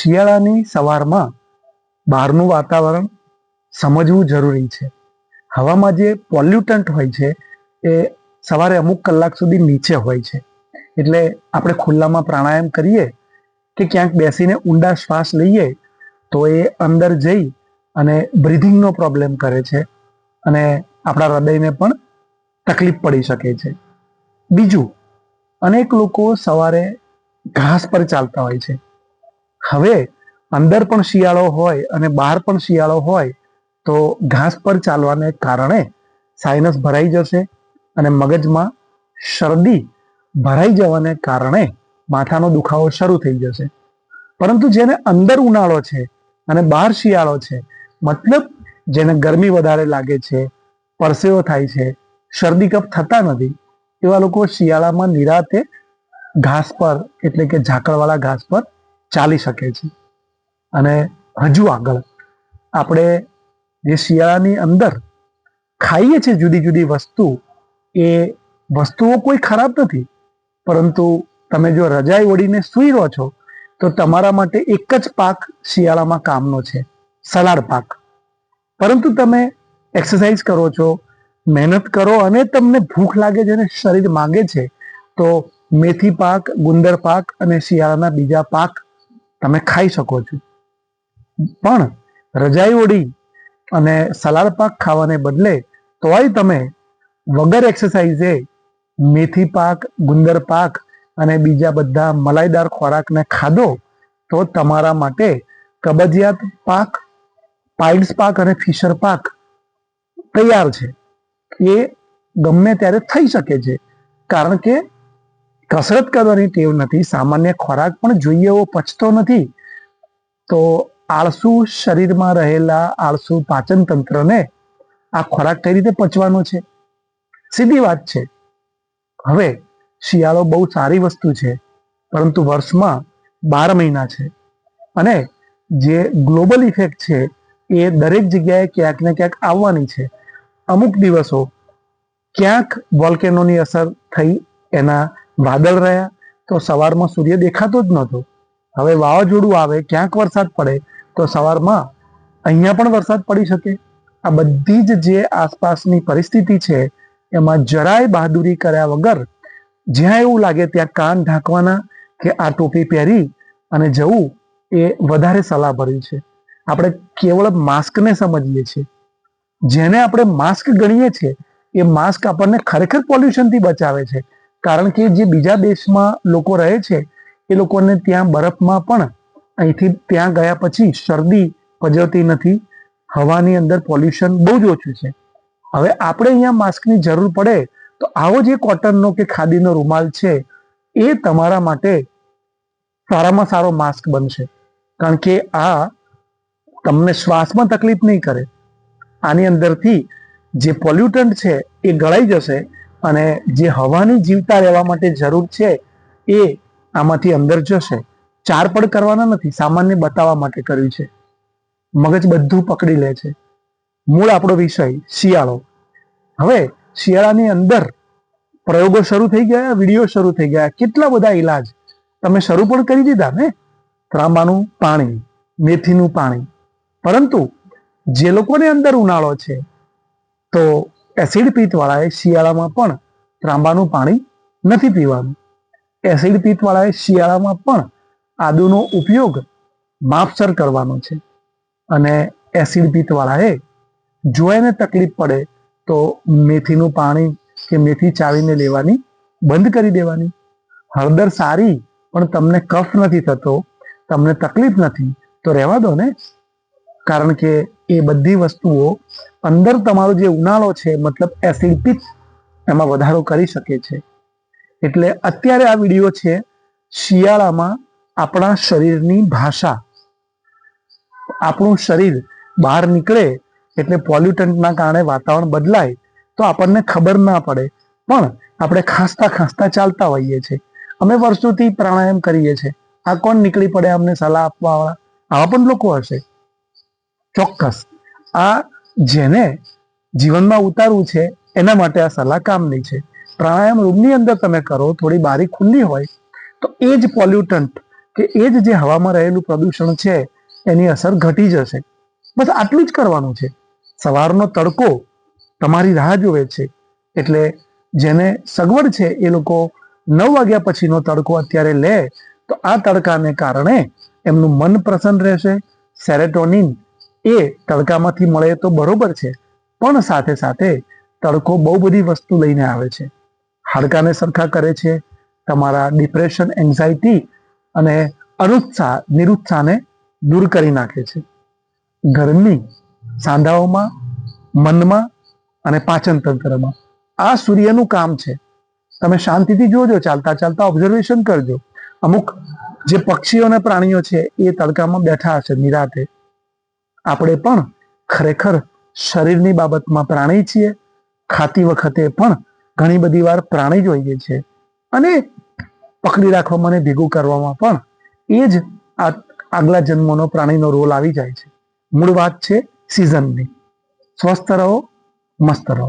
શિયાળાની સવારમાં બહારનું વાતાવરણ સમજવું જરૂરી છે. હવામાં જે પોલ્યુટન્ટ હોય છે, એ સવારે અમુક કલાક સુધી નીચે હોય છે. એટલે આપણે ખુલ્લામાં પ્રાણાયામ કરીએ કે ક્યાંક બેસીને ઊંડા શ્વાસ લઈએ, તો એ અંદર જઈ અને બ્રિધિંગનો પ્રોબ્લેમ કરે છે અને આપણા હૃદયને પણ તકલીફ પડી શકે છે. બીજું, અનેક લોકો સવારે ઘાસ પર ચાલતા હોય છે. હવે અંદર પણ શિયાળો હોય અને બહાર પણ શિયાળો હોય, તો ઘાસ પર ચાલવાને કારણે સાઇનસ ભરાઈ જશે અને મગજમાં શરદી ભરાઈ જવાને કારણે માથાનો દુખાવો શરૂ થઈ જશે. પરંતુ જેને અંદર ઉનાળો છે અને બહાર શિયાળો છે, મતલબ જેને ગરમી વધારે લાગે છે, પરસેવો થાય છે, શરદી કપ થતા નથી, એવા લોકો શિયાળામાં નિરાતે ઘાસ પર, એટલે કે ઝાકળવાળા ઘાસ પર ચાલી શકે છે. અને હજુ આગળ આપણે જે શિયાળાની અંદર ખાઈએ છીએ જુદી જુદી વસ્તુ, એ વસ્તુઓ કોઈ ખરાબ નથી. પરંતુ તમે જો રજાઈ ઓડીને સૂઈ રહો છો, તો તમારા માટે એક જ પાક શિયાળામાં કામનો છે, સલાડ પાક. પરંતુ તમે એક્સરસાઇઝ કરો છો, મહેનત કરો અને તમને ભૂખ લાગે છે અને શરીર માંગે છે, તો મેથી પાક, ગુંદર પાક અને શિયાળાના બીજા પાક તમે ખાઈ શકો છો. પણ રજાઈ ઓડી અને સલાડ પાક ખાવાને બદલે તોય તમે વગર એક્સરસાઇઝે મેથી પાક, ગુંદર પાક અને બીજા બધા મલાઈદાર ખોરાકને ખાધો તો તમારા માટે કબજિયાત પાક, પાઇલ્સ પાક અને ફિશર પાક તૈયાર છે. એ ગમે ત્યારે થઈ શકે છે. કારણ કે કસરત કરવાની ટેવ નથી, સામાન્ય ખોરાક પણ જોઈએ એવો પચતો નથી, તો આળસુ શરીરમાં રહેલા આળસુ પાચન તંત્રને આ ખોરાક કઈ રીતે પચવાનો છે? સીધી વાત છે. હવે શિયાળો બહુ સારી વસ્તુ છે, પરંતુ વર્ષમાં બાર મહિના છે અને જે ગ્લોબલ ઇફેક્ટ છે એ દરેક જગ્યાએ ક્યાંક ને ક્યાંક આવવાની છે. અમુક દિવસો ક્યાંક વોલ્કેનોની અસર થઈ એના વાદળ રહ્યા તો સવારમાં સૂર્ય દેખાતો જ નહોતો. હવે વાવાઝોડું આવે, ક્યાંક વરસાદ પડે, તો સવારમાં અહીંયા પણ વરસાદ પડી શકે. આ બધી જ જે આસપાસની પરિસ્થિતિ છે, એમાં જરાય બહાદુરી કર્યા વગર જ્યાં એવું લાગે ત્યાં કાન ઢાંકવાના કે આ ટોપી પહેરી અને જવું એ વધારે સલાહ ભર્યું છે. આપણે કેવળ માસ્કને સમજીએ છીએ. જેને આપણે માસ્ક ગણીએ છીએ, એ માસ્ક આપણને ખરેખર પોલ્યુશનથી બચાવે છે. કારણ કે જે બીજા દેશમાં લોકો રહે છે, એ લોકોને ત્યાં બરફમાં પણ અહીંથી ત્યાં ગયા પછી શરદી પજવતી નથી, હવાની અંદર પોલ્યુશન બહુ જ ઓછું છે. હવે આપણે અહીંયા માસ્કની જરૂર પડે તો આવો જે કોટનનો કે ખાદીનો રૂમાલ છે, એ તમારા માટે સારામાં સારો માસ્ક બનશે. કારણ કે આ તમને શ્વાસમાં તકલીફ નહીં કરે. આની અંદરથી જે પોલ્યુટન્ટ છે, એ ગળાઈ જશે અને જે હવાની જીવતા રહેવા માટે જરૂર છે, એ આમાંથી અંદર જશે. ચાર પડ કરવાના નથી, સામાન્ય બતાવવા માટે કર્યું છે. મગજ બધું પકડી લે છે. મૂળ આપણો વિષય, શિયાળો. હવે શિયાળાની અંદર પ્રયોગો શરૂ થઈ ગયા, વીડિયો શરૂ થઈ ગયા. કેટલા બધા ઈલાજ તમે શરૂ પણ કરી દીધા ને? ત્રાંબાનું પાણી, મેથીનું પાણી. પરંતુ જે લોકોને અંદર ઉનાળો છે, તો એસિડ પિત્તવાળાએ શિયાળામાં પણ ત્રાંબાનું પાણી નથી પીવાનું. એસિડ પિત્તવાળાએ શિયાળામાં પણ આદુનો ઉપયોગ માપસર કરવાનો છે અને એસિડ પિત્તવાળાએ જો એને તકલીફ પડે તો મેથીનું પાણી કે મેથી ચાવીને લેવાની બંધ કરી દેવાની. હળદર સારી પણ તમને કફ નથી થતો, તમને તકલીફ નથી, તો રહેવા દો ને કારણ કે એ બધી વસ્તુઓ અંદર તમારો જે ઉનાળો છે, મતલબ એસિડ પિત્ત એમાં વધારો કરી શકે છે. એટલે અત્યારે આ વીડિયો છે શિયાળામાં આપણા શરીરની ભાષા. આપણું શરીર બહાર નીકળે એટલે પોલ્યુટન્ટના કારણે વાતાવરણ બદલાય તો આપણને ખબર ના પડે. પણ આપણે ખાંસતા ખાંસતા ચાલતા હોઈએ છીએ. અમે વર્ષોથી પ્રાણાયામ કરીએ છીએ. આ કોણ નીકળી પડે અમને સલાહ આપવા વાળા આવા પણ લોકો હશે. ચોક્કસ. આ જેને જીવનમાં ઉતારવું છે, એના માટે આ સલાહ કામની છે. પ્રાણાયામ રૂમની અંદર તમે કરો, થોડી બારી ખુલ્લી હોય, તો એ જ પોલ્યુટન્ટ કે એ જ જે હવામાં રહેલું પ્રદૂષણ છે, એની અસર ઘટી જશે. બસ આટલું જ કરવાનું છે. સવારનો તડકો તમારી રાહ જોવે છે. એટલે જેને સગવડ છે, એ લોકો નવ વાગ્યા પછીનો તડકો અત્યારે લે, તો આ તડકાને કારણે એમનું મન પ્રસન્ન રહેશે, સેરેટોનિન એ તડકામાંથી મળે તો બરોબર છે, પણ સાથે સાથે તડકો બહુ બધી વસ્તુ લઈને આવે છે. હાડકાને સરખા કરે છે, તમારા ડિપ્રેશન એન્ઝાયટી અને અનુત્સાહ નિરુત્સાહને દૂર કરી નાખે છે. ગરમી સાંધાઓમાં, મનમાં અને પાચન તંત્રમાં. આ સૂર્યનું કામ છે. તમે શાંતિથી જોજો, ચાલતા ચાલતા ઓબ્ઝર્વેશન કરજો. અમુક જે પક્ષીઓ અને પ્રાણીઓ છે એ તડકામાં બેઠા હશે નિરાતે. આપણે પણ ખરેખર શરીરની બાબતમાં પ્રાણી છીએ. ખાતી વખતે પણ ઘણી બધી વાર પ્રાણી જ હોઈએ છીએ અને પકડી રાખવામાં અને ભેગું કરવામાં પણ એ જ આગલા જન્મનો પ્રાણીનો રોલ આવી જાય છે. મૂળ વાત છે સિઝનની સ્વસ્થ રહો, મસ્ત રહો.